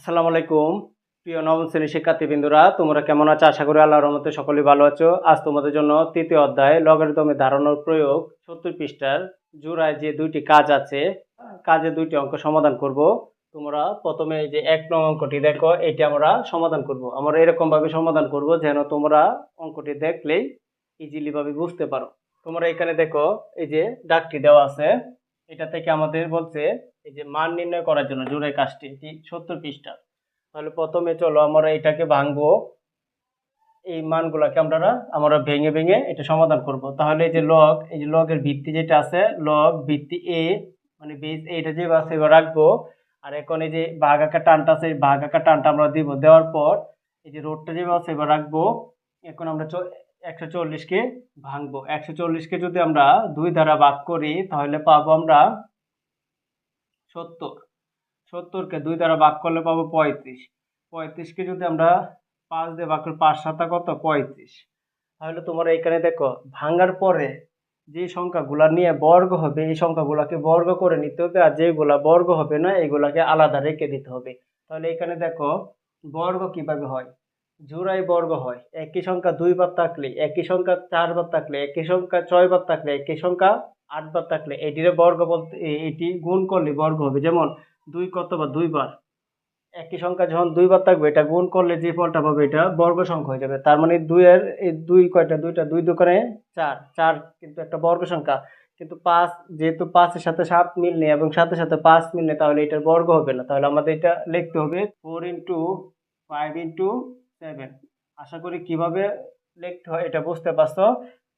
আসসালামু আলাইকুম। প্রিয় নবম শ্রেণির শিক্ষার্থীবৃন্দুরা, তোমরা কেমন আছো? আশা করি আল্লাহর রহমতে সকলেই ভালো আছো। আজ তোমাদের জন্য তৃতীয় অধ্যায় লগারিদমের ধারণার প্রয়োগ সত্তর পৃষ্ঠার জোড়ায় যে দুইটি কাজ আছে কাজে দুইটি অঙ্ক সমাধান করব। তোমরা প্রথমে এই যে এক নং অঙ্কটি দেখো, এটি আমরা সমাধান করব। আমরা এরকমভাবে সমাধান করব যেন তোমরা অঙ্কটি দেখলেই ইজিলিভাবে বুঝতে পারো। তোমরা এখানে দেখো, এই যে ডাকটি দেওয়া আছে। এটা থেকে আমাদের বলছে, এই যে মান নির্ণয় করার জন্য জোড়াই কাজটি, এটি সত্তর পৃষ্ঠা। তাহলে প্রথমে চলো আমরা এটাকে ভাঙবো। এই মানগুলোকে আমরা আমরা ভেঙে ভেঙে এটা সমাধান করব। তাহলে এই যে লগ এই যে লগের ভিত্তি যেটা আছে লগ ভিত্তি এ মানে বেস এটা যে আছে এবার রাখব। আর এখন এই যে ভাগ আঁকা টানটা আছে ভাগ আঁকা টানটা আমরা দিব দেওয়ার পর, এই যে রোডটা যে আছে এবার রাখব। এখন আমরা একশো চল্লিশকে ভাঙবো। একশো চল্লিশকে যদি আমরা দুই দ্বারা ভাগ করি, তাহলে পাবো আমরা সত্তর। সত্তরকে দুই দ্বারা ভাগ করলে পাবো পঁয়ত্রিশ। পঁয়ত্রিশকে যদি আমরা পাঁচ দিয়ে ভাগ করি, পাঁচ সাতা কত? পঁয়ত্রিশ। তাহলে তোমরা এখানে দেখো, ভাঙার পরে যে সংখ্যাগুলা নিয়ে বর্গ হবে, এই সংখ্যাগুলাকে বর্গ করে নিতে হবে, আর যেগুলা বর্গ হবে না, এগুলাকে আলাদা রেখে দিতে হবে। তাহলে এখানে দেখো, বর্গ কীভাবে হয়? জোড়াই বর্গ হয়। একই সংখ্যা দুইবার থাকলে, একই সংখ্যা চারবার থাকলে, একই সংখ্যা ছয়বার থাকলে, একই সংখ্যা আটবার থাকলে এটিরে বর্গ বলতে এটি গুণ করলে বর্গ হবে। যেমন দুই কতবার দুইবার একই সংখ্যা যখন দুইবার থাকবে, এটা গুণ করলে যে ফলটা পাবে, এটা বর্গ সংখ্যা হয়ে যাবে। তার মানে দুইয়ের এই দুই কয়টা? দুইটা, দুই দোকানে চার। চার কিন্তু একটা বর্গ সংখ্যা। কিন্তু পাঁচ, যেহেতু পাঁচের সাথে সাত মিল নেই এবং সাথে সাথে পাঁচ মিল নেই, তাহলে এটার বর্গ হবে না। তাহলে আমাদের এটা লিখতে হবে, four into five into seven আশা করি কীভাবে লিখতে হয় এটা বুঝতে পারছ।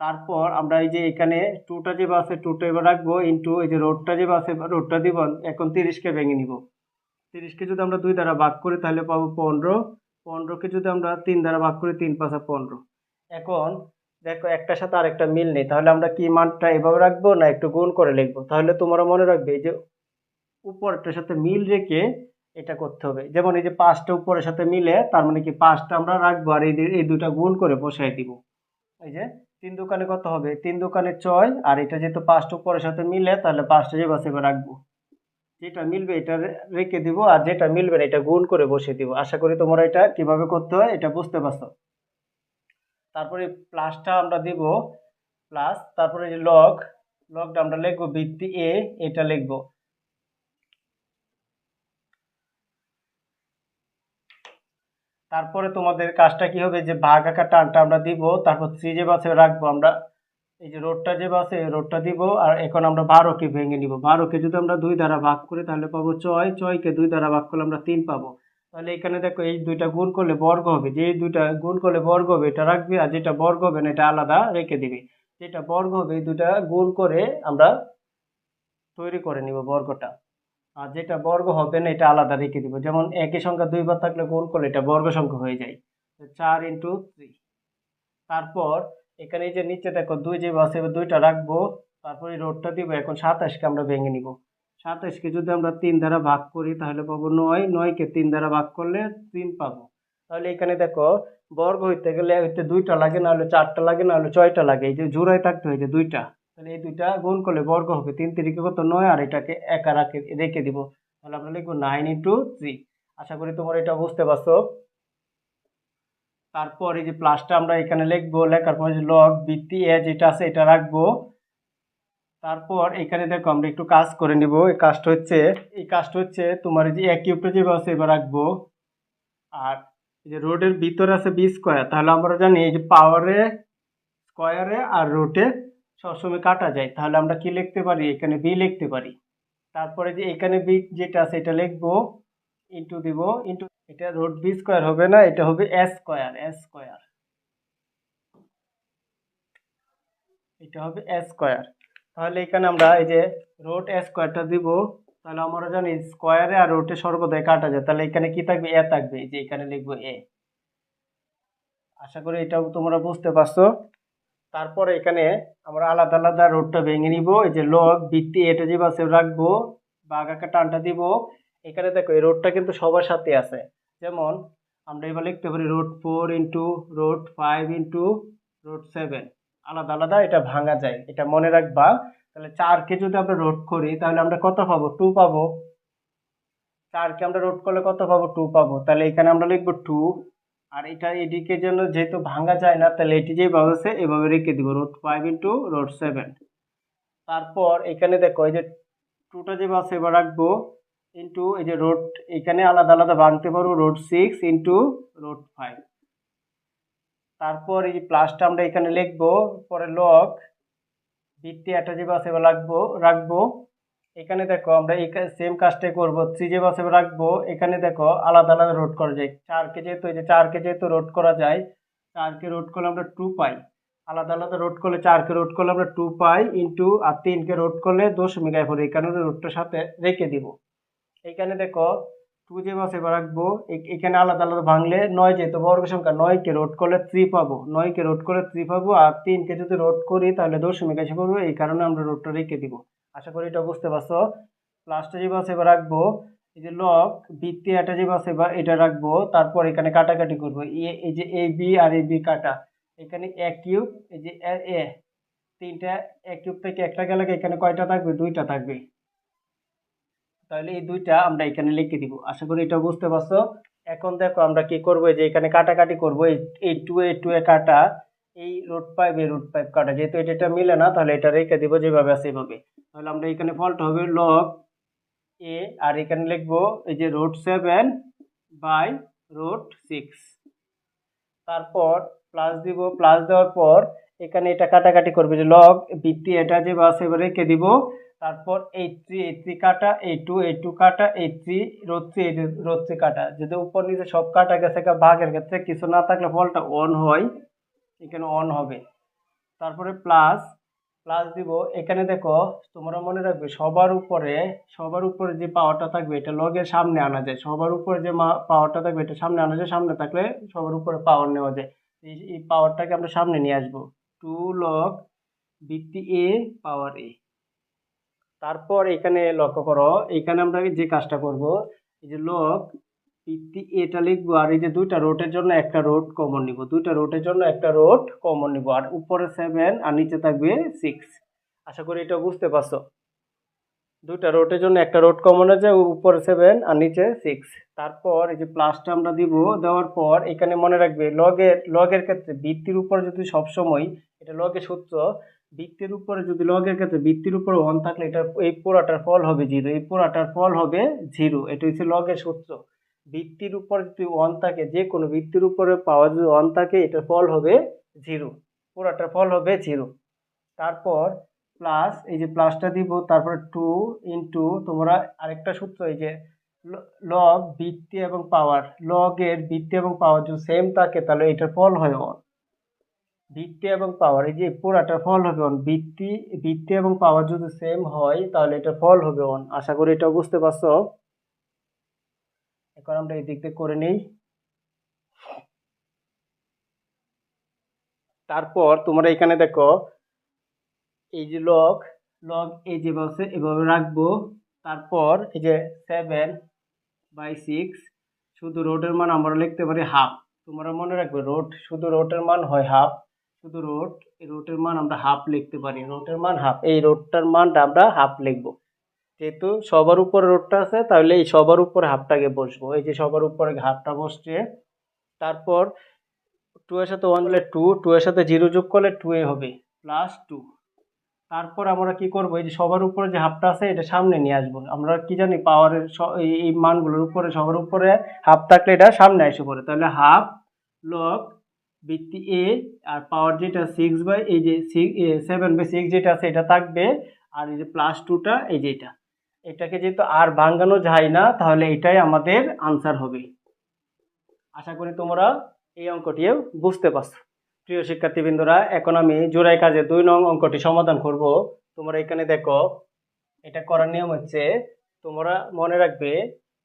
তারপর আমরা এই যে এখানে টুটা যে বাসে টুটা এবার রাখব ইন্টু এই যে রোডটা যে আছে রোডটা দিব, এখন তিরিশকে ভেঙে নিব। তিরিশকে যদি আমরা দুই দ্বারা ভাগ করি তাহলে পাবো পনেরো। পনেরোকে যদি আমরা তিন দ্বারা ভাগ করি তিন পাঁচা পনেরো। এখন দেখো একটার সাথে আরেকটা মিল নেই, তাহলে আমরা কি মানটা এভাবে রাখব না একটু গুণ করে লিখব? তাহলে তোমরা মনে রাখবে যে উপরটার সাথে মিল রেখে এটা করতে হবে। যেমন এই যে পাঁচটা উপরের সাথে মিলে, তার মানে কি পাঁচটা আমরা রাখব আর এই এই দুটা গুণ করে বসাই দিব। এই যে তিন দোকানে কত হবে? তিন দোকানে ছয়, আর এটা যেহেতু পাঁচটা উপরের সাথে মিলে, তাহলে পাঁচটা যে বাসে রাখব। যেটা মিলবে এটা রেখে দিব, আর যেটা মিলবে না, এটা গুণ করে বসিয়ে দিব। আশা করি তোমরা এটা কীভাবে করতে হয়, এটা বুঝতে পারছ। তারপরে প্লাসটা আমরা দিব প্লাস তারপরে যে লগ লগটা আমরা লিখব বৃত্তি এ এটা লিখব। তারপরে তোমাদের কাজটা কি হবে? যে ভাগ আঁকা টানটা আমরা দিব, তারপর থ্রি যে বাসে রাখব আমরা, এই যে রোডটা যে বাসে রোডটা দিব, আর এখন আমরা বারোকে ভেঙে নিব। বারোকে যদি আমরা দুই দ্বারা ভাগ করি তাহলে পাবো ছয়, ছয়কে দুই দ্বারা ভাগ করলে আমরা তিন পাবো। তাহলে এখানে দেখো এই দুইটা গুণ করলে বর্গ হবে। যে এই দুইটা গুণ করলে বর্গ হবে, এটা রাখবে, আর যেটা বর্গ হবে না, এটা আলাদা রেখে দিবে। যেটা বর্গ হবে, এই দুইটা গুণ করে আমরা তৈরি করে নিব বর্গটা। আর যেটা বর্গ হবে না, এটা আলাদা রেখে দিব। যেমন একই সংখ্যা দুইবার থাকলে গুণ করলে এটা বর্গ সংখ্যা হয়ে যায়। চার ইন্টু থ্রি। তারপর এখানে যে নিচে দেখো দুই যে বাসে দুইটা রাখব। তারপরে রোডটা দিব, এখন সাতাশকে আমরা ভেঙে নিব। সাতাশকে যদি আমরা তিন দ্বারা ভাগ করি, তাহলে পাবো নয়। নয়কে তিন দ্বারা ভাগ করলে তিন পাবো। তাহলে এখানে দেখো বর্গ হইতে গেলে হইতে দুইটা লাগে, না হলে চারটা লাগে, না হলে ছয়টা লাগে। এই যে জোড়ায় থাকতে হয়েছে দুইটা। তাহলে এই দুইটা গুণ করলে বর্গ হবে। তিন তিরিকে কত? নয়। আর এটাকে একা রাখে রেখে দিব। তাহলে আমরা লিখব নাইন ইন্টু থ্রি আশা করি তোমরা এটা বুঝতে পারছ। তারপর এই যে প্লাসটা আমরা এখানে লিখব, লেখার পর যে লগ ভিত্তি এ যেটা আছে এটা রাখব। তারপর এখানে দেখো আমরা একটু কাজ করে নিব। এই কাজটা হচ্ছে, এই কাজটা হচ্ছে তোমার যে এক কিউবটা যেভাবে আছে এবার রাখব। আর এই যে রোডের ভিতরে আছে বি স্কোয়ার তাহলে আমরা জানি এই যে পাওয়ারে স্কোয়ারে আর রোটে সবসময় কাটা যায়। তাহলে আমরা কি লিখতে পারি? এখানে বি লিখতে পারি। তারপরে যে এখানে বি যেটা আছে, এটা লিখব ইন্টু দিব ইন্টু এটা রোড বি স্কোয়ার হবে না, এটা হবে এস স্কোয়ার এস স্কোয়ার এটা হবে এস স্কোয়ার তাহলে এখানে আমরা এই যে রোড এ স্কোয়ারটা দিব, তাহলে আমরা জানি স্কোয়ারে আর রোটে সর্বদাই কাটা যায়। তাহলে এখানে কি থাকবে? এ থাকবে। যে এখানে লিখব এ আশা করি এটাও তোমরা বুঝতে পারছ। তারপরে এখানে আমরা আলাদা আলাদা রোডটা ভেঙে নিব। এই যে লগ ভিত্তি এটা যে বাসে রাখব বাঘাকা টানটা দিব। এখানে দেখো, এই রোডটা কিন্তু সবার সাথে আছে। যেমন, আমরা এবার লিখতে পারি root four into root five into root seven আলাদা আলাদা, এটা ভাঙা যায়। এটা মনে রাখবা। তাহলে চারকে যদি আমরা রোড করি, তাহলে আমরা কত পাবো? টু পাবো। চারকে আমরা রোড করলে কত পাবো? টু পাবো। তাহলে এখানে আমরা লিখব টু আর এটা এদিকে জন্য যেহেতু ভাঙা যায় না, তাহলে এটি যেভাবে আছে এভাবে রেখে দিব। Root five into root seven তারপর এখানে দেখো, এই যে টুটা যে আছে, এবার রাখব ইন্টু এই যে রোড এখানে আলাদা আলাদা ভাঙতে পারব root six into root five তারপর এই যে প্লাসটা আমরা এখানে লিখব পরে লক ভিত্তি একটা যে বাসে রাখব রাখব। এখানে দেখো আমরা এই সেম কাজটাই করব। থ্রি যে বাসে রাখব, এখানে দেখো আলাদা আলাদা রোড করা যায়। চারকে যেহেতু এই যে চারকে যেহেতু রোড করা যায়, চারকে রোড করলে আমরা টু পাই। আলাদা আলাদা রোড করলে চারকে রোড করলে আমরা টু পাই ইন্টু আর তিনকে রোড করলে দশমিক আয় পড়ে এখানে রোডটার সাথে রেখে দিব। এখানে দেখো টু যে বাসে রাখব এখানে আলাদা আলাদা ভাঙলে নয় যেহেতু বর্গ সংখ্যা, নয়কে রোড করলে থ্রি পাবো। নয়কে রোড করলে থ্রি পাবো, আর তিনকে যদি রোড করি তাহলে দশমিক এসে পড়ব এই কারণে আমরা রোডটা রেখে দিব। আশা করি এটা বুঝতে পারছ। প্লাসটা যে বাসে এবার রাখব, এই যে লক বৃত্তি একটা যে বাসে এবার এটা রাখব, তারপর এখানে কাটাকাটি করব। এই যে এ, বি আর এ, বি কাটা। এখানে এক কিউব, এই যে এ তিনটা এক কিউব থেকে একটা গেলে এখানে কয়টা থাকবে? দুইটা থাকবে। তাহলে এই দুইটা আমরা এখানে লিখে দিব। আশা করি এটা বুঝতে পারছ। এখন দেখো আমরা কি করব যে এখানে কাটাকাটি করব, এই টু এ টু এ কাটা, এই রুট পাইপ এই রুট পাইপ কাটা। যেহেতু এটা এটা মিলে না, তাহলে এটা রেখে দিব যেভাবে আছে এভাবে। তাহলে আমরা এখানে ফল্ট হবে লগ এ আর এখানে লিখব এই যে root seven by root six তারপর প্লাস দিব প্লাস দেওয়ার পর এখানে এটা কাটাকাটি করবে যে লগ ভিত্তি এটা যে বাস এবার রেখে দিব। তারপর এই থ্রি এই থ্রি কাটা, এই টু এই টু কাটা, এই থ্রি রোদ থ্রি এই রোদ থ্রি কাটা। যদি উপর নিচে সব কাটা গেছে ভাগের ক্ষেত্রে, কিছু না থাকলে ফলটা অন হয়, এখানে অন হবে। তারপরে প্লাস প্লাস দিব, এখানে দেখো তোমরা মনে রাখবে সবার উপরে সবার উপরে যে পাওয়ারটা থাকবে, এটা লগের সামনে আনা যায়। সবার উপরে যে পাওয়ারটা থাকবে, এটা সামনে আনা যায়। সামনে থাকলে সবার উপরে পাওয়ার নেওয়া যায়। এই পাওয়ারটাকে আমরা সামনে নিয়ে আসব। টু লগ ভিত্তি এ পাওয়ার এ তারপর এখানে লক্ষ্য করো, এখানে আমরা যে কাজটা করব, এই যে লগ ভিত্তি এটা লিখব, আর এই যে দুইটা রোটের জন্য একটা রোড কমন নিব। দুইটা রোটের জন্য একটা রোড কমন নিব, আর উপরে সেভেন আর নিচে থাকবে সিক্স আশা করি এটা বুঝতে পারছ? দুইটা রোটের জন্য একটা রোড কমন আছে উপরে সেভেন আর নিচে সিক্স তারপর এই যে প্লাসটা আমরা দিব, দেওয়ার পর এখানে মনে রাখবে লগের লগের ক্ষেত্রে বৃত্তির উপরে যদি সবসময়, এটা লগের সূত্র বৃত্তির উপরে যদি লগের ক্ষেত্রে বৃত্তির উপরে ওয়ান থাকলে এটা, এই পুরাটার ফল হবে জিরো এই পুরাটার ফল হবে জিরো এটা হচ্ছে লগের সূত্র। ভিত্তির উপরে যদি ওয়ান থাকে, যে কোনো ভিত্তির উপরে পাওয়া যদি ওয়ান থাকে, এটার ফল হবে জিরো পুরাটার ফল হবে জিরো তারপর প্লাস এই যে প্লাসটা দিব, তারপরে টু ইন্টু তোমরা আরেকটা সূত্র, এই যে লগ ভিত্তি এবং পাওয়ার লগের ভিত্তি এবং পাওয়ার যদি সেম থাকে, তাহলে এটার ফল হয় ওয়ান ভিত্তি এবং পাওয়ার এই যে পুরাটার ফল হবে অন ভিত্তি ভিত্তি এবং পাওয়ার যদি সেম হয়, তাহলে এটার ফল হবে অন আশা করি এটা বুঝতে পারছ। এখন আমরা এই দিক দিয়ে করে নেই। তারপর তোমরা এখানে দেখো, এই যে লক লগ এই যে বসে এভাবে রাখব। তারপর এই যে সেভেন বাই সিক্স শুধু রোডের মান আমরা লিখতে পারি হাফ তোমরা মনে রাখবে রোড শুধু রোডের মান হয় হাফ শুধু রোড এই রোডের মান আমরা হাফ লিখতে পারি। রোডের মান হাফ এই রোডটার মানটা আমরা হাফ লিখব। যেহেতু সবার উপরে রোডটা আছে, তাহলে এই সবার উপরে হাফটাকে বসবো। এই যে সবার উপরে হাফটা বসছে, তারপর টু এর সাথে ওয়ান দিলে টু টু এর সাথে জিরো যোগ করলে টু এ হবে প্লাস টু তারপর আমরা কি করব, এই যে সবার উপরে যে হাফটা আছে, এটা সামনে নিয়ে আসব। আমরা কি জানি পাওয়ারের এই মানগুলোর উপরে, সবার উপরে হাফ থাকলে এটা সামনে এসে পড়ে। তাহলে হাফ লগ ভিত্তি এ আর পাওয়ার যেটা সিক্স বাই এই যে সেভেন বাই সিক্স যেটা আছে, এটা থাকবে, আর এই যে প্লাস টুটা এই যেটা এটাকে যেহেতু আর ভাঙানো যায় না, তাহলে এটাই আমাদের আনসার হবে। আশা করি তোমরা এই অঙ্কটিও বুঝতে পারছ। প্রিয় শিক্ষার্থীবৃন্দরা, এখন আমি জোড়াই কাজে দুই নং অঙ্কটি সমাধান করব। তোমরা এখানে দেখো, এটা করার নিয়ম হচ্ছে, তোমরা মনে রাখবে,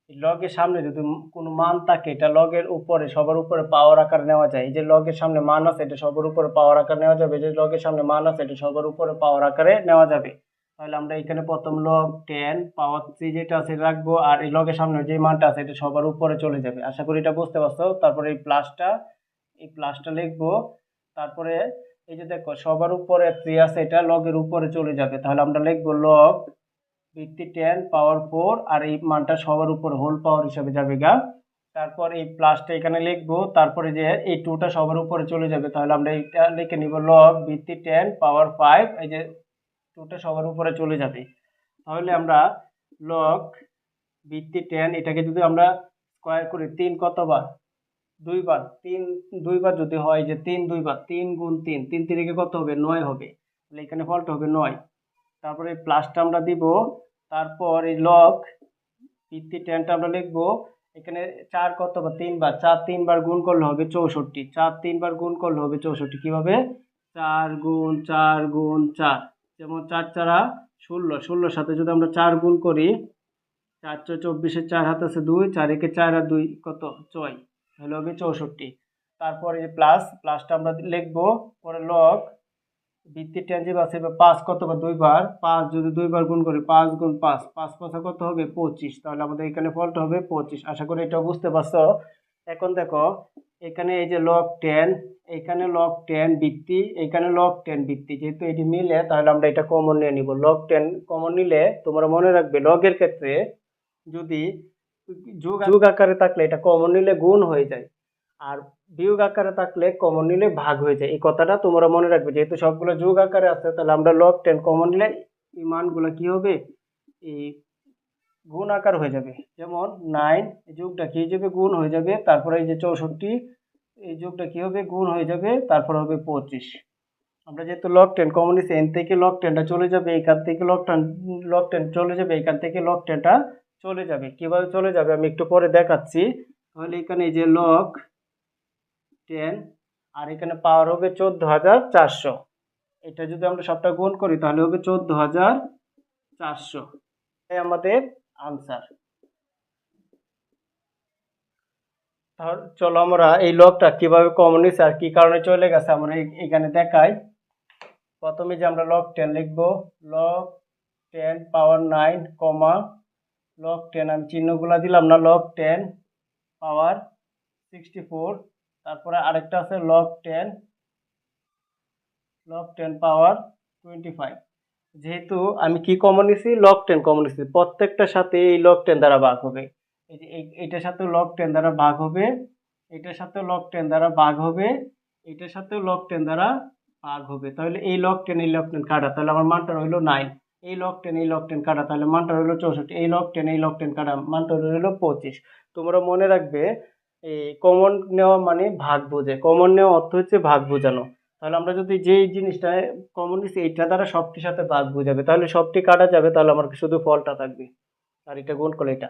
লগের সামনে যদি কোনো মান থাকে, এটা লগের উপরে, সবার উপরে পাওয়ার আকার নেওয়া যায়। যে লগের সামনে মান আছে, এটা সবার উপরে পাওয়ার আকার নেওয়া যাবে। যে লগের সামনে মান আছে, এটা সবার উপরে পাওয়ার আকারে নেওয়া যাবে। তাহলে আমরা এখানে প্রথম লগ টেন পাওয়ার থ্রি যেটা আছে রাখব, আর এই লগের সামনে যে মানটা আছে এটা সবার উপরে চলে যাবে। আশা করি এটা বুঝতে পারছ। তারপরে এই প্লাসটা এই প্লাসটা লিখব। তারপরে এই যে দেখো, সবার উপরে থ্রি আছে, এটা লগের উপরে চলে যাবে। তাহলে আমরা লিখব লগ ভিত্তি টেন পাওয়ার ফোর আর এই মানটা সবার উপর হোল পাওয়ার হিসাবে যাবে গা। তারপর এই প্লাসটা এখানে লিখব। তারপরে যে এই টুটা সবার উপরে চলে যাবে, তাহলে আমরা এইটা লিখে নিব লগ ভিত্তি টেন পাওয়ার ফাইভ এই যে টুটা সবার উপরে চলে যাবে। তাহলে আমরা লগ ভিত্তি টেন এটাকে যদি আমরা স্কোয়ার করি, তিন কতবার? দুইবার। তিন, দুইবার যদি হয় যে তিন, দুইবার। তিন গুণ তিন। তিন তিরিকে কত হবে? নয় হবে। তাহলে এখানে ফলটা হবে নয়। তারপরে প্লাসটা আমরা দিব। তারপর এই লগ ভিত্তি টেনটা আমরা লিখব। এখানে চার কতবার? তিনবার। চার তিনবার গুণ করলে হবে চৌষট্টি। চার তিনবার গুণ করলে হবে চৌষট্টি। কীভাবে? চার গুণ চার গুণ, চার। যেমন চার চারা ষোলো, ষোলোর সাথে যদি আমরা চার গুণ করি, চার ছয় চব্বিশে চার হাত আছে দুই, চার একে চার আর দুই কত? ছয়, তাহলে হবে চৌষট্টি। তারপরে যে প্লাস প্লাসটা আমরা লিখব পরে লগ ভিত্তি টেনজিভ আছে, এবার পাঁচ কত বা দুইবার, পাঁচ যদি দুইবার গুণ করি, পাঁচ গুণ পাঁচ পাঁচ পাঁচা কত হবে? পঁচিশ। তাহলে আমাদের এখানে ফলটা হবে পঁচিশ। আশা করি এটা বুঝতে পারছ। এখন দেখো, এখানে এই যে লগ টেন এখানে লগ টেন বৃত্তি এখানে লগ টেন বৃত্তি যেহেতু এটি মিলে তাহলে আমরা এটা কমন নিয়ে নিব। লগ টেন কমন নিলে তোমরা মনে রাখবে লগের ক্ষেত্রে যদি যোগ যোগ আকারে থাকলে এটা কমন নিলে গুণ হয়ে যায় আর বিয়োগ আকারে থাকলে কমন নিলে ভাগ হয়ে যায়। এই কথাটা তোমরা মনে রাখবে। যেহেতু সবগুলো যোগ আকারে আছে তাহলে আমরা লগ টেন কমন নিলে এই মানগুলো কি হবে? এই গুণ আকার হয়ে যাবে। যেমন নাইন যোগটা কি হয়ে যাবে? গুণ হয়ে যাবে। তারপরে এই যে চৌষট্টি এই যোগটা কি হবে গুণ হয়ে যাবে? তারপর হবে পঁচিশ। আমরা যেহেতু লক টেন কমন এন থেকে লক টেনটা চলে যাবে, এখান থেকে লক টেন লক টেন চলে যাবে, এখান থেকে লক টেনটা চলে যাবে। কীভাবে চলে যাবে? আমি একটু পরে দেখাচ্ছি। তাহলে এখানে এই যে লক টেন আর এখানে পাওয়ার হবে চোদ্দ হাজার চারশো। এটা যদি আমরা সবটা গুণ করি, তাহলে হবে চোদ্দ হাজার চারশো। আমাদের আনসার চলো আমরা এই লগটা কীভাবে কমন আর কি কারণে চলে গেছে আমরা এখানে দেখাই। প্রথমে যে আমরা লগ টেন লিখব log ten power nine comma log ten আমি চিহ্নগুলা দিলাম না log ten power sixty four তারপরে আরেকটা আছে log ten log ten power twenty five যেহেতু আমি কি কমন নিছি লগ টেন কমন নিছি প্রত্যেকটার সাথে এই লগ টেন দ্বারা ভাগ হবে। এই যে এইটার সাথে লগ টেন দ্বারা ভাগ হবে এটার সাথে লক টেন দ্বারা ভাগ হবে এটার সাথেও লক টেন দ্বারা ভাগ হবে। তাহলে এই লক টেন এই লগ টেন কাটা, তাহলে আমার মানটা রইল নাইন এই লক টেন এই লগ টেন কাটা, তাহলে মানটা রইল চৌষট্টি। এই লক টেন এই লক টেন কাটা, মানটা রইল পঁচিশ। তোমরা মনে রাখবে, এই কমন নেওয়া মানে ভাগ বোঝে। কমন নেওয়া অর্থ হচ্ছে ভাগ বোঝানো। তাহলে আমরা যদি যেই জিনিসটা কমন নিচ্ছি এইটা দ্বারা সবটির সাথে ভাগ বোঝাবে। তাহলে সবটি কাটা যাবে, তাহলে আমার শুধু ফলটা থাকবে। আর এটা গুণ করলে এটা।